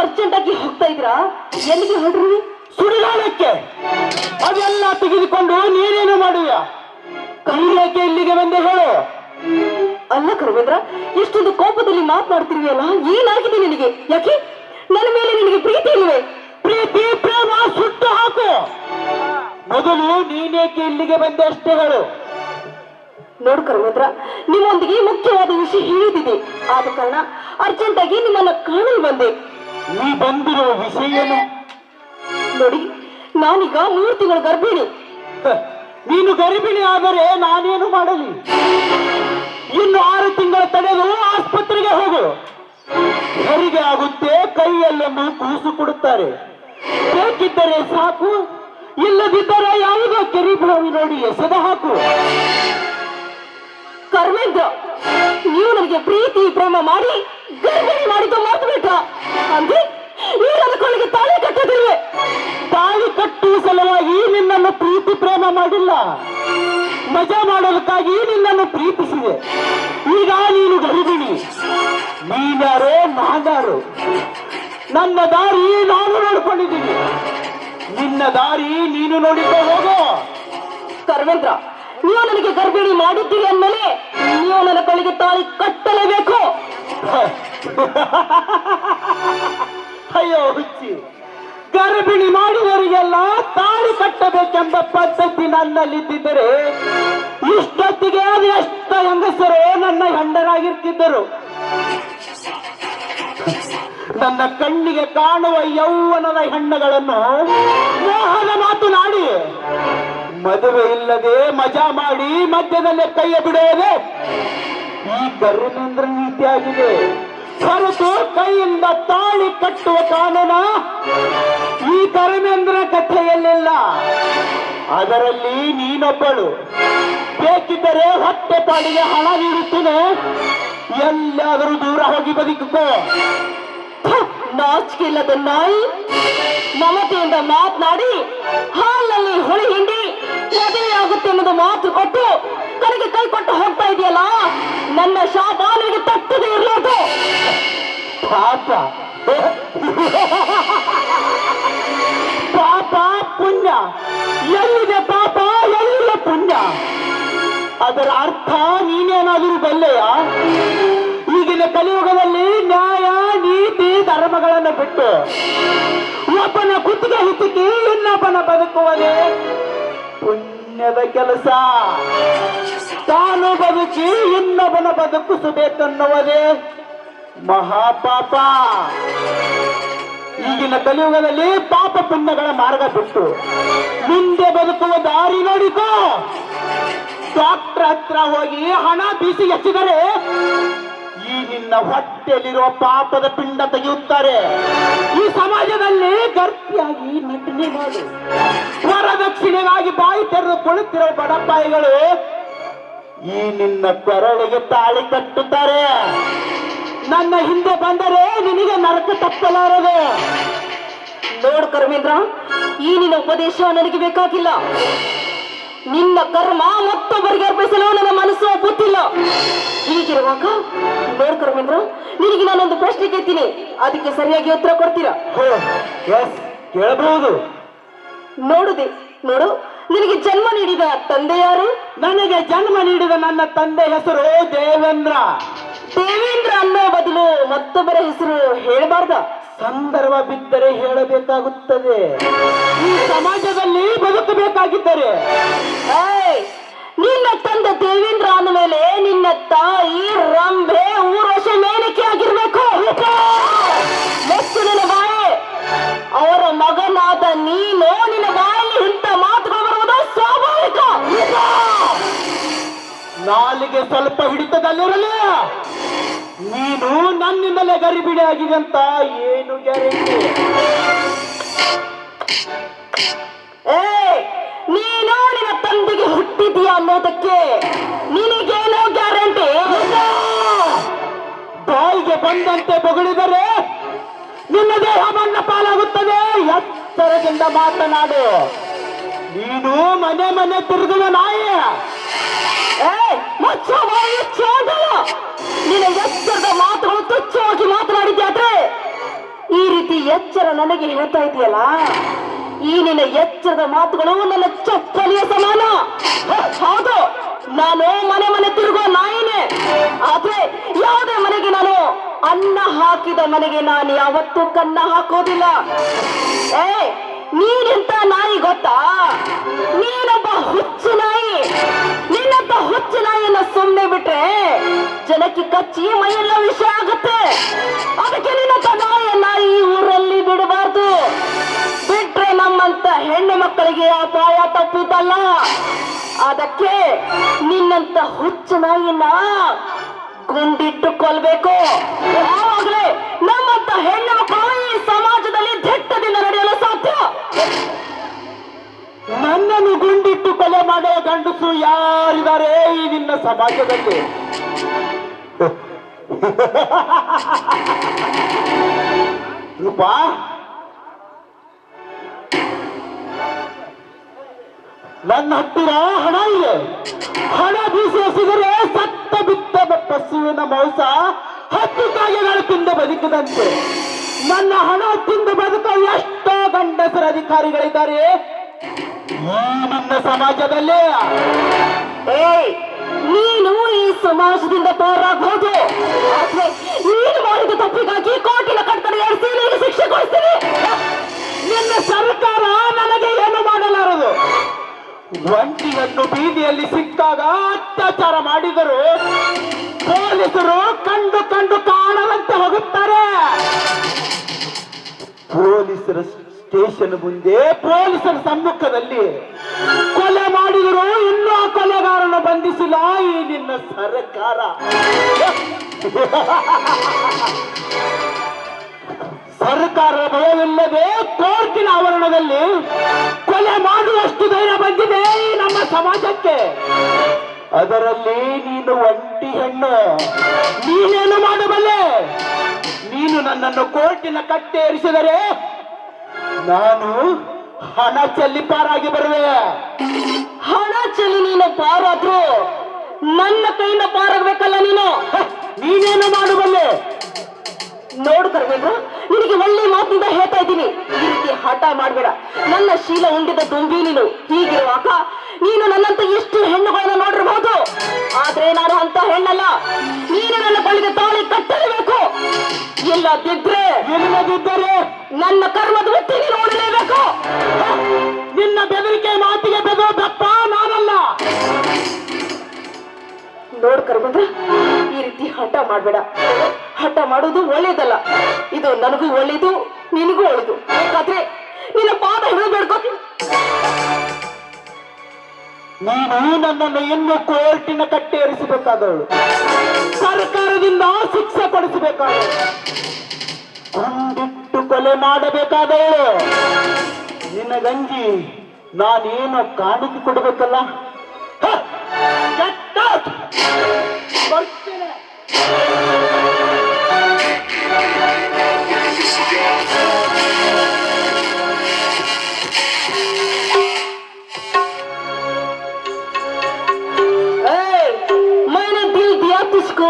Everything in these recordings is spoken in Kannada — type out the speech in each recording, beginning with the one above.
ಅರ್ಜೆಂಟ್ ಆಗಿ ಹೋಗ್ತಾ ಇದ್ರಾ ಎಲ್ಲಿಗೆ ಹೊಡ್ರಿ? ಸುಡಿಗಾಲಕ್ಕೆ ಅದೆಲ್ಲ ತೆಗೆದುಕೊಂಡು ನೀನೇನು ಮಾಡುವ? ಕೈಲೇಕೆ ಇಲ್ಲಿಗೆ ಬಂದೆ ಹೇಳು. ಅಲ್ಲ ಕರ್ಮೇಂದ್ರ ಇಷ್ಟೊಂದು ಕೋಪದಲ್ಲಿ ಮಾತನಾಡ್ತಿರುವೆಯಲ್ಲ ಏನಾಗಿದೆ ನಿನಗೆ? ಯಾಕೆ? ನನ್ನ ಮೇಲೆ ನಿನಗೆ ಪ್ರೀತಿ ಇಲ್ವೇ? ಪ್ರೀತಿ ಪ್ರೇಮ ಸುಟ್ಟು ಹಾಕು. ಮೊದಲು ನೀನೇಕೆ ಇಲ್ಲಿಗೆ ಬಂದೆ ಅಷ್ಟೇ ಹೇಳು. ನೋಡು ಕರ್ಮೇಂದ್ರ ನಿಮ್ಮೊಂದಿಗೆ ಮುಖ್ಯವಾದ ವಿಷಯ ಹೇಳುತ್ತಿದೆ ಆದ ಕಾರಣ ಅರ್ಜೆಂಟ್ ಆಗಿ ನಿಮ್ಮನ್ನ ಕಾಣಲು ಬಂದೆ. ನೀ ಬಂದಿರೋ ವಿಷಯ ನೋಡಿ ನಾನೀಗ ಮೂರು ತಿಂಗಳು ಗರ್ಭಿಣಿ. ನೀನು ಗರ್ಭಿಣಿ ಆದರೆ ನಾನೇನು ಮಾಡಲಿ? ಇನ್ನು ಆರು ತಿಂಗಳ ತಡೆದು ಆಸ್ಪತ್ರೆಗೆ ಹೋಗು. ಹೆರಿಗೆ ಆಗುತ್ತೆ ಕೈಯಲ್ಲೊಂದು ಕೂಸು ಕೊಡುತ್ತಾರೆ. ಬೇಕಿದ್ದರೆ ಸಾಕು ಇಲ್ಲದಿದ್ದರೆ ಯಾವುದೋ ಕೆರಿ ಬಾವಿ ನೋಡಿ ಎಸೆದ ಹಾಕು. ಕರ್ಮೇಂದ್ರ ನೀವು ನನಗೆ ಪ್ರೀತಿ ಪ್ರೇಮ ಮಾಡಿ ಗರ್ಭಿಣಿ ಮಾಡಿದ್ದು ಮಾತು ಬಿಟ್ಟ. ಅಂದ್ರೆ ನೀವು ನನ್ನ ಕೊಳ್ಳಿಗೆ ತಾಳಿ ಕಟ್ಟೋದಿಲ್ವೇ ತಾಳಿ ಕಟ್ಟುವ ಸಲುವಾಗಿ ನಿನ್ನನ್ನು ಪ್ರೀತಿ ಪ್ರೇಮ ಮಾಡಿಲ್ಲ. ಮಜಾ ಮಾಡೋದಕ್ಕಾಗಿ ನಿನ್ನನ್ನು ಪ್ರೀತಿಸಿದೆ. ಈಗ ನೀನು ಗರ್ಭಿಣಿ ನೀನಾರು ನಾನಾರು ನನ್ನ ದಾರಿ ನಾನು ನೋಡಿಕೊಂಡಿದ್ದೀನಿ. ನಿನ್ನ ದಾರಿ ನೀನು ನೋಡಿಕೊ ಹೋಗೋ. ಕರ್ಮೇಂದ್ರ ನೀವು ನನಗೆ ಗರ್ಭಿಣಿ ಮಾಡಿದ್ದೀರಿ ಅಂದಮೇಲೆ ನೀವು ನನ್ನ ಕಳಿಗೆ ತಾಳಿ ಕಟ್ಟಲೇಬೇಕು. ಅಯ್ಯೋ, ಹುಚ್ಚಿ. ಗರ್ಭಿಣಿ ಮಾಡಿದವರಿಗೆಲ್ಲ ತಾಳಿ ಕಟ್ಟಬೇಕೆಂಬ ಪದ್ಧತಿ ನನ್ನಲ್ಲಿದ್ದಿದ್ದರೆ ಇಷ್ಟೊತ್ತಿಗೆ ಅದು ಎಷ್ಟ ಹೆಂಗಸರು ನನ್ನ ಹೆಂಡರಾಗಿರ್ತಿದ್ದರು ನನ್ನ ಕಣ್ಣಿಗೆ ಕಾಣುವ ಯೌವನದ ಹೆಣ್ಣುಗಳನ್ನು ಮೋಹದ ಮಾತನಾಡಿ ಮದುವೆ ಇಲ್ಲದೆ ಮಜಾ ಮಾಡಿ ಮಧ್ಯದಲ್ಲೇ ಕೈಯ ಬಿಡುವುದೇ ಈ ಕರುಣೇಂದ್ರ ನೀತಿಯಾಗಿದೆ. ಹೊರತು ಕೈಯಿಂದ ತಾಳಿ ಕಟ್ಟುವ ಕಾನೂನ ಈ ಕರುಮೇಂದ್ರ ಕಥೆಯಲ್ಲೆಲ್ಲ. ಅದರಲ್ಲಿ ನೀನೊಬ್ಬಳು. ಬೇಕಿದ್ದರೆ ಹತ್ತೆ ತಾಳಿಗೆ ಹಣ ನೀಡುತ್ತೇನೆ. ಎಲ್ಲಾದರೂ ದೂರ ಹೋಗಿ ನಾಚಿಕೆ ಇಲ್ಲದ ನಾಯಿ. ಮಮತೆಯಿಂದ ಮಾತನಾಡಿ, ಹಾಲಲ್ಲಿ ಹೊಳಿ ಹಿಂಡಿ ಮದುವೆ ಆಗುತ್ತೆ ಅನ್ನೋದು ಮಾತು ಕೊಟ್ಟು ಕಡೆಗೆ ಕೈ ಕೊಟ್ಟು ಹೋಗ್ತಾ ಇದೆಯಲ್ಲ? ನನ್ನ ಶಾಪ ನನಗೆ ತಟ್ಟದೆ ಇರಲಾರ್ದು. ಪಾಪ. ಪಾಪ ಪುಣ್ಯ. ಎಲ್ಲಿದೆ ಪಾಪ? ಎಲ್ಲಿದೆ ಪುಣ್ಯ? ಅದರ ಅರ್ಥ ನೀನೇನಾದರೂ ಬಲ್ಲೆಯ? ಈಗಿನ ಕಲಿಯುಗದಲ್ಲಿ ನ್ಯಾಯ, ನೀತಿ, ಧರ್ಮಗಳನ್ನು ಬಿಟ್ಟು ಒಬ್ಬನ ಕುತ್ತಿಗೆ ಹಿತ್ತಿಗೆ ಇನ್ನೊಬ್ಬನ ಬದುಕುವುದೇ ಪುಣ್ಯದ ಕೆಲಸ. ತಾನು ಬದುಕಿ ಇನ್ನೊಬ್ಬನ ಬದುಕಿಸಬೇಕನ್ನುವುದೇ ಮಹಾಪಾಪ. ಈಗಿನ ಕಲಿಯುಗದಲ್ಲಿ ಪಾಪ ಪುಣ್ಯಗಳ ಮಾರ್ಗ ಬಿಟ್ಟು ಮುಂದೆ ಬದುಕುವ ದಾರಿ ನೋಡಿಕೋ. ಡಾಕ್ಟರ್ ಹತ್ರ ಹೋಗಿ ಹಣ ಬೀಸಿ ಎಚ್ಚಿದರೆ ಈ ನಿನ್ನ ಹೊಟ್ಟೆಯಲ್ಲಿರುವ ಪಾಪದ ಪಿಂಡ ತೆಗೆಯುತ್ತಾರೆ. ಈ ಸಮಾಜದಲ್ಲಿ ಗರ್ತಿಯಾಗಿ ನಟನೆ ಮಾಡಿ ವರದಕ್ಷಿಣೆಗಾಗಿ ಬಾಯಿ ತೆರೆದು ಬಡಪಾಯಿಗಳು ಈ ನಿನ್ನ ಕೊರಳಿಗೆ ತಾಳಿ ಕಟ್ಟುತ್ತಾರೆ. ನನ್ನ ಹಿಂದೆ ಬಂದರೆ ನಿನಗೆ ನರಕ ತಪ್ಪಲಾರದು. ನೋಡು ಕರ್ಮೇಂದ್ರ ಈ ನಿನ್ನ ಉಪದೇಶ ನನಗೆ ಬೇಕಾಗಿಲ್ಲ. ನಿನ್ನ ಕರ್ಮ ಮತ್ತೊಬ್ಬರಿಗೆ ಅರ್ಪಿಸಲು ನನ್ನ ಮನಸ್ಸು ಒಪ್ಪುತ್ತಿಲ್ಲ. ಹೀಗಿರುವಾಗ ನೋಡ್ ಕರ್ಮೇಂದ್ರ ನಿನಗೆ ನಾನೊಂದು ಪ್ರಶ್ನೆ ಕೇಳ್ತೀನಿ. ಅದಕ್ಕೆ ಸರಿಯಾಗಿ ಉತ್ತರ ಕೊಡ್ತೀರಾ? ಕೇಳಬಹುದು. ನೋಡುದೆ ನೋಡು ನಿನಗೆ ಜನ್ಮ ನೀಡಿದ ತಂದೆ ಯಾರು? ನನಗೆ ಜನ್ಮ ನೀಡಿದ ನನ್ನ ತಂದೆ ಹೆಸರು ದೇವೇಂದ್ರ. ದೇವೇಂದ್ರ ಅನ್ನೋ ಬದಲು ಮತ್ತೊಬ್ಬರ ಹೆಸರು ಹೇಳಬಾರ್ದ? ಸಂದರ್ಭ ಬಿದ್ದರೆ ಹೇಳಬೇಕಾಗುತ್ತದೆ. ಈ ಸಮಾಜದಲ್ಲಿ ಬದುಕಬೇಕಾಗಿದ್ದರೆ ದೇವೇಂದ್ರ ಮೇಲೆ ನಿನ್ನ ತಾಯಿ ರಂಭೆ ಊರಶ ಮೇನಕೆ ಆಗಿರ್ಬೇಕು. ನಿನ್ನ ಬಾಯಿ. ಅವರ ಮಗನಾದ ನೀನು ನಿನ್ನ ಬಾಯಲ್ಲಿ ಇಂಥ ಮಾತುಗಳು ಬರುವುದು ಸ್ವಾಭಾವಿಕ. ನಾಲಿಗೆ ಸ್ವಲ್ಪ ಹಿಡಿತದಲ್ಲಿರಲಿ. ನೀನು ನನ್ನಿಂದಲೇ ಗರಿಬಿಡಿ ಆಗಿದೆ ಅಂತ ಏನು ಗ್ಯಾರಂಟಿ? ಏಯ್! ನೀನು ನಿನ್ನ ತಂದೆಗೆ ಹುಟ್ಟಿದೀಯ ಅನ್ನೋದಕ್ಕೆ ನಿನಗೇನೋ ಗ್ಯಾರಂಟಿ? ಬಾಯಿಗೆ ಬಂದಂತೆ ಬೊಗಳಿದರೆ ನಿನ್ನ ದೇಹ ಮಣ್ಣ ಪಾಲಾಗುತ್ತದೆ. ಎತ್ತರದಿಂದ ಮಾತನಾಡು. ನೀನು ಮನೆ ಮನೆ ತಿರುಗುವ ನಾಯಿ. ನಿನ್ನ ಎತ್ತರದ ಮಾತುಗಳು ತುಚ್ಛವಾಗಿ ಮಾತನಾಡಿದ್ಯಾದ್ರೆ ಈ ರೀತಿ ಎಚ್ಚರ ನನಗೆ ಹೇಳ್ತಾ ಇದೆಯಲ್ಲ? ಈ ನಿನ್ನ ಎಚ್ಚರದ ಮಾತುಗಳು ನನ್ನ ಚಪ್ಪಲಿಯ ಸಮಾನ. ಹೌದು, ನಾನು ಮನೆ ಮನೆ ತಿರುಗೋ ನಾಯಿನೇ. ಆದ್ರೆ ಯಾವುದೇ ಮನೆಗೆ ನಾನು ಅನ್ನ ಹಾಕಿದ ಮನೆಗೆ ನಾನು ಯಾವತ್ತೂ ಕನ್ನ ಹಾಕೋದಿಲ್ಲ. ಏ ನೀನೆಂತ ನಾಯಿ ಗೊತ್ತಾ? ನೀನೊಬ್ಬ ಹುಚ್ಚು ನಾಯಿ. ನಿನ್ನಂತ ಹುಚ್ಚು ನಾಯಿಯನ್ನ ಸುಮ್ಮನೆ ಬಿಟ್ರೆ ಜನಕ್ಕೆ ಕಚ್ಚಿ ಮೈಯೆಲ್ಲ ವಿಷಯ ಆಗುತ್ತೆ. ಮಕ್ಕಳಿಗೆ ಅಪಾಯ ತಪ್ಪಿದ್ದಲ್ಲ ಅದಕ್ಕೆ ನಿನ್ನಂತ ಹುಚ್ಚ ನಾಯಿನ ಗುಂಡಿಟ್ಟು ಕೊಲ್ಬೇಕು ಯಾವಾಗಲೇ ನಮ್ಮಂತ ಹೆಣ್ಣು ಮಕ್ಕಳು ಈ ಸಮಾಜದಲ್ಲಿ ದಿಟ್ಟದಿಂದ ನಡೆಯಲು ಸಾಧ್ಯ? ನನ್ನನ್ನು ಗುಂಡಿಟ್ಟು ಕೊಲೆ ಮಾಡುವ ಗಂಡಸು ಯಾರಿದ್ದಾರೆ ಈ ನಿನ್ನ ಸಮಾಜದಲ್ಲಿ? ರೂಪಾ ನನ್ನ ಹತ್ತಿರ ಹಣ ಇದೆ. ಹಣ ಬೀಸಿ ಎಸೆದರೆ ಸತ್ತ ಬಿತ್ತ ಪಶುವಿನ ಮಾಂಸ ಹತ್ತು ಕಾಯಿಗಳು ತಿಂದು ಬದುಕಿದಂತೆ. ನನ್ನ ಹಣ ತಿಂದು ಬದುಕ ಎಷ್ಟೋ ಗಂಡಸರ ಅಧಿಕಾರಿಗಳಿದ್ದಾರೆ. ನನ್ನ ಸಮಾಜದಲ್ಲಿ. ನೀನು ಈ ಸಮಾಜದಿಂದ ಆದ್ರೆ ನೀನು ಮಾಡಿದ ತಪ್ಪಿಗಾಗಿ ಕೋಟಿನ ಕಟ್ಟಡ ಎರಡು ನೀನು ಶಿಕ್ಷೆ ಕೊಡ್ತೀನಿ. ನಿನ್ನ ಸರ್ಕಾರ ಒಂಟಿಯನ್ನು ಬೀದಿಯಲ್ಲಿ ಸಿಕ್ಕಾಗ ಅತ್ಯಾಚಾರ ಮಾಡಿದರು ಪೊಲೀಸರು ಕಂಡು ಕಂಡು ಕಾಣದಂತೆ ಹೋಗುತ್ತಾರೆ. ಪೊಲೀಸರ ಸ್ಟೇಷನ್ ಮುಂದೆ ಪೊಲೀಸರ ಸಮ್ಮುಖದಲ್ಲಿ ಕೊಲೆ ಮಾಡಿದರು ಇನ್ನೂ ಆ ಕೊಲೆಗಾರನ ಬಂಧಿಸಿಲ್ಲ. ಈ ನಿನ್ನ ಸರ್ಕಾರ. ಸರ್ಕಾರ ಭಯವಿಲ್ಲದೆ ಕೋರ್ಟಿನ ಆವರಣದಲ್ಲಿ ಕೊಲೆ ಮಾಡುವಷ್ಟು ಧೈರ್ಯ ಬಂದಿದೆ ನಮ್ಮ ಸಮಾಜಕ್ಕೆ. ಅದರಲ್ಲಿ ನೀನು ಒಂಟಿ ಹೆಣ್ಣು. ನೀನೇನು ಮಾಡಬಲ್ಲೆ ನೀನು ನನ್ನನ್ನು ಕೋರ್ಟಿನ ಕಟ್ಟೆ ಏರಿಸಿದರೆ ನಾನು ಹಣ ಚೆಲ್ಲಿ ಪಾರಾಗಿ ಬರುವೆ. ಹಣ ಚೆಲ್ಲಿ ನೀನು ಪಾರಾದ್ರು ನನ್ನ ಕೈಯಿಂದ ಪಾರಾಗಬೇಕಲ್ಲ ನೀನು? ನೀನೇನು ಮಾಡಬಲ್ಲೆ ನೋಡು ಕರ್ಮೇಂದ್ರ ನಿನಗೆ ಒಳ್ಳೆ ಮಾತಿಂದ ಹೇಳ್ತಾ ಇದ್ದೀನಿ. ಈ ರೀತಿ ಹಠ ಮಾಡಬೇಡ. ನನ್ನ ಶೀಲ ಉಂಡಿದ ದುಂಬಿ ನೀನು. ಹೀಗಿರುವಾಗ ನೀನು ನನ್ನಂತ ಎಷ್ಟು ಹೆಣ್ಣುಗಳನ್ನು ನೋಡಿರಬಹುದು ಆದ್ರೆ ನಾನು ಅಂತ ಹೆಣ್ಣಲ್ಲ. ನೀನು ನನ್ನ ಬಳಿಗೆ ತಾಳಿ ಕಟ್ಟಲೇಬೇಕು. ಇಲ್ಲದಿದ್ರೆ ಇಲ್ಲದಿದ್ದರೆ ನನ್ನ ಕರ್ಮದ ಒತ್ತಿ ನೀನು ನೋಡಲೇಬೇಕು. ನಿನ್ನ ಬೆದರಿಕೆ ಮಾತಿಗೆ ಬೆದೋ ದಪ್ಪ ನಾನಲ್ಲ. ನೋಡ್ ಕರ್ಬಂದ್ರೆ ಈ ರೀತಿ ಹಠ ಮಾಡ್ಬೇಡ. ಹಠ ಮಾಡೋದು ಒಳ್ಳೇದಲ್ಲ. ಇದು ನನಗೂ ಒಳ್ಳೇದು, ನಿನಗೂ ಒಳ್ಳೇದು. ಬೇಕಾದ್ರೆ ನಿನ್ನ ಪಾದ ಹಿಡಿದು ನೀನು ನನ್ನನ್ನು ಇನ್ನು ಕೋರ್ಟಿನ ಕಟ್ಟೇರಿಸಬೇಕಾದವಳು ಸರ್ಕಾರದಿಂದ ಶಿಕ್ಷೆ ಪಡಿಸಬೇಕಾದ ಕೊಂದಿಟ್ಟು ಕೊಲೆ ಮಾಡಬೇಕಾದವಳು. ನಿನ್ನ ಗಂಜಿ, ನಾನೇನು ಕಾಣಿಕೆ ಕೊಡಬೇಕಲ್ಲ? Stop! Barcelona!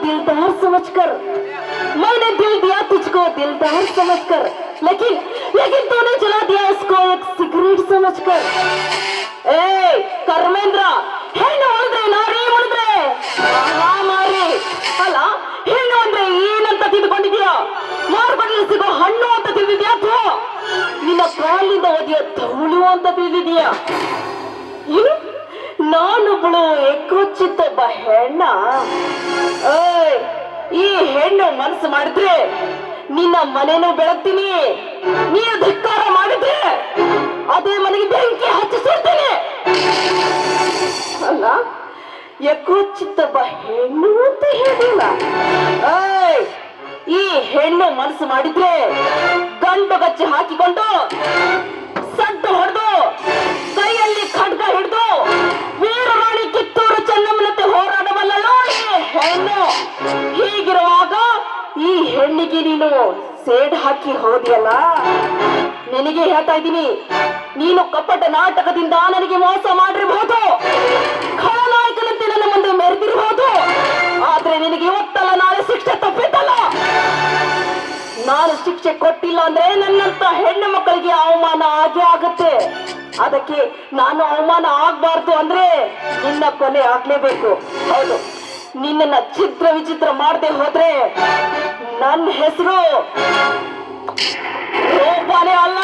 दिलदार समझकर मैंने दिल दिया तुझको दिलदार समझकर लेकिन लेकिन तूने जला दिया इसको एक सिगरेट समझकर ए कर्मेंद्र, है ना ಮಾರಿ ಅಲ್ಲ ಹೆಣ್ಣು ಅಂದ್ರೆ ಏನಂತ ತಿಳ್ಕೊಂಡಿದ್ಯಾ ಮಾರುಕಟ್ಟೆಯಲ್ಲಿ ಸಿಗೋ ಹಣ್ಣು ಅಂತ ತಿಳಿದಿದ್ಯಾ ಅಥವಾ ನಿನ್ನ ಕಾಲಿಂದ ಒದೆಯೋ ತೌಳು ಅಂತ ತಿಳಿದಿದ್ಯಾ ಏನು ನಾನೊಬ್ಬಳು ಎಕ್ಕೊಚ್ಚಿತ್ತೊಬ್ಬ ಹೆಣ್ಣ. ಏಯ್, ಈ ಹೆಣ್ಣು ಮನಸ್ಸು ಮಾಡಿದ್ರೆ ನಿನ್ನ ಮನೆನೂ ಬೆಳಗ್ತೀನಿ ನೀನು ಧಿಕ್ಕಾರ ಮಾಡಿದ್ರೆ ಅದೇ ಮನೆಗೆ ಬೆಂಕಿ ಹಚ್ಚಿ ಸುಡ್ತೀನಿ. ಅಲ್ಲ ಎಕ್ಕೊಚ್ಚಿತ್ತೊಬ್ಬ ಹೆಣ್ಣು ಅಂತ ಹೇಳಿಲ್ಲ. ಈ ಹೆಣ್ಣು ಮನಸ್ಸು ಮಾಡಿದ್ರೆ ಗಂಡು ಗಚ್ಚಿ ಹಾಕಿಕೊಂಡು ಸದ್ದು ಹೊಡೆದು ಕೈಯಲ್ಲಿ ಖಡ್ಗ ಹಿಡಿದು ವೀರರಾಣಿ ಕಿತ್ತೂರು ಚೆನ್ನಮ್ಮನಂತೆ ಹೋರಾಡಬಲ್ಲಳು ಈ ಹೆಣ್ಣು. ಹೀಗಿರುವಾಗ ಈ ಹೆಣ್ಣಿಗೆ ನೀನು ಸೇಡ್ ಹಾಕಿ ಹೋದಿಯಲ್ಲ? ನಿನಗೆ ಹೇಳ್ತಾ ಇದ್ದೀನಿ, ನೀನು ಕಪಟ ನಾಟಕದಿಂದ ನನಗೆ ಮೋಸ ಮಾಡಿರಬಹುದು ಖಳನಾಯಕನಂತೆ ನನ್ನ ಮೆರೆದಿರ್ಬೋದು ಆದ್ರೆ ನಿನಗೆ ಇವತ್ತಲ್ಲ, ನಾಳೆ ಶಿಕ್ಷೆ ತಪ್ಪಿದ್ದಲ್ಲ ನಾನು ಶಿಕ್ಷೆ ಕೊಟ್ಟಿಲ್ಲ ಅಂದ್ರೆ ನನ್ನಂತ ಹೆಣ್ಣು ಮಕ್ಕಳಿಗೆ ಅವಮಾನ ಆಗೇ ಆಗುತ್ತೆ. ಅದಕ್ಕೆ ನಾನು ಅವಮಾನ ಆಗ್ಬಾರ್ದು ಅಂದ್ರೆ ನಿನ್ನ ಕೊನೆ ಆಗ್ಲೇಬೇಕು. ಹೌದು. ನಿನ್ನ ಚಿತ್ರ ವಿಚಿತ್ರ ಮಾಡದೆ ಹೋದ್ರೆ ನನ್ನ ಹೆಸರು ರೂಪಾನೇ ಅಲ್ಲ.